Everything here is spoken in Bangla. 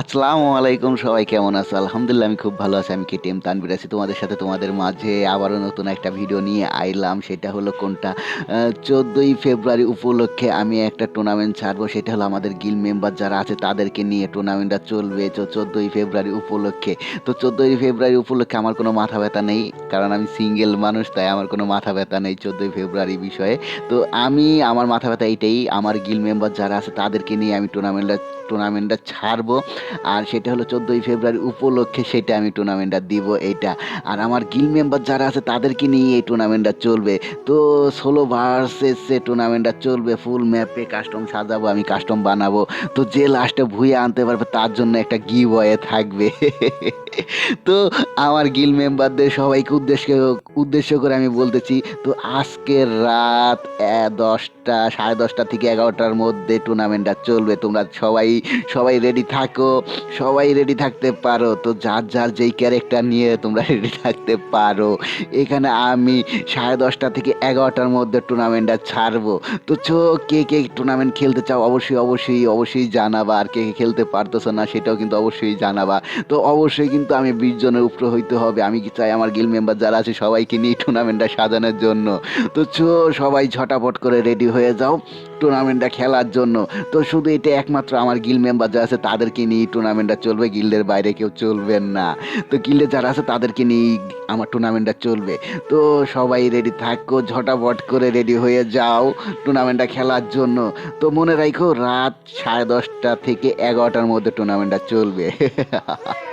আসসালামু আলাইকুম, সবাই কেমন আছো? আলহামদুলিল্লাহ, আমি খুব ভালো আছি। আমি কেটিএম তানবির আছি তোমাদের সাথে। তোমাদের মাঝে আবারও নতুন একটা ভিডিও নিয়ে আইলাম। সেটা হলো কোনটা? চোদ্দোই ফেব্রুয়ারি উপলক্ষে আমি একটা টুর্নামেন্ট ছাড়বো। সেটা হলো আমাদের গিল মেম্বার যারা আছে, তাদেরকে নিয়ে টুর্নামেন্টটা চলবে। তো চোদ্দোই ফেব্রুয়ারি উপলক্ষে, তো চোদ্দোই ফেব্রুয়ারি উপলক্ষে আমার কোনো মাথা ব্যথা নেই। কারণ আমি সিঙ্গেল মানুষ, তাই আমার কোনো মাথা ব্যথা নেই চোদ্দোই ফেব্রুয়ারি বিষয়ে। তো আমি, আমার মাথা ব্যথা এইটাই। আমার গিল মেম্বার যারা আছে, তাদেরকে নিয়ে আমি টুর্নামেন্টটা টুর্নামেন্টটা ছাড়বো। আর সেটা হলো চোদ্দোই ফেব্রুয়ারি উপলক্ষে সেটা আমি টুর্নামেন্টটা দিব এইটা আর আমার গিল মেম্বার যারা আছে তাদেরকে নিয়ে এই টুর্নামেন্টটা চলবে। তো ষোলো ভার্সেসে টুর্নামেন্টটা চলবে ফুল ম্যাপে কাস্টম সাজাবো, আমি কাস্টম বানাবো। তো যে লাস্টে ভুয়ে আনতে পারবে তার জন্য একটা গিভ ওয়ে থাকবে। তো আমার গিল মেম্বারদের সবাইকে উদ্দেশ্য উদ্দেশ্য করে আমি বলতেছি, তো আজকের রাত দশটা, সাড়ে দশটা থেকে এগারোটার মধ্যে টুর্নামেন্টটা চলবে। তোমরা সবাই সবাই রেডি থাকো সবাই রেডি থাকতে পারো। তো যার যার যেই ক্যারেক্টার নিয়ে তোমরা রেডি থাকতে পারো, এখানে আমি সাড়ে দশটা থেকে এগারোটার মধ্যে টুর্নামেন্টটা ছাড়বো। তো চো কে কে টুর্নামেন্ট খেলতে চাও অবশ্যই অবশ্যই অবশ্যই জানাবা। আর কে কে খেলতে পারতেছো না সেটাও কিন্তু অবশ্যই জানাবা। তো অবশ্যই কিন্তু আমি বিশ জনের উপরে হইতে হবে। আমি চাই আমার গিল মেম্বার যারা আছে সবাইকে নিয়ে টুর্নামেন্টটা সাজানোর জন্য। তো চো সবাই ঝটাপট করে রেডি হয়ে যাও। টুর্নামেন্টটা খেলার জন্য। তো শুধু এটা একমাত্র আমার গিল মেম্বার যারা আছে, তাদেরকে নিয়ে টুর্নামেন্টটা চলবে। গিল্ডের বাইরে কেউ চলবেন না। তো গিল্ডে যারা আছে, তাদেরকে নিয়েই আমার টুর্নামেন্টটা চলবে। তো সবাই রেডি থাকো, ঝটাপট করে রেডি হয়ে যাও টুর্নামেন্টটা খেলার জন্য। তো মনে রাখো রাত সাড়ে দশটা থেকে এগারোটার মধ্যে টুর্নামেন্টটা চলবে।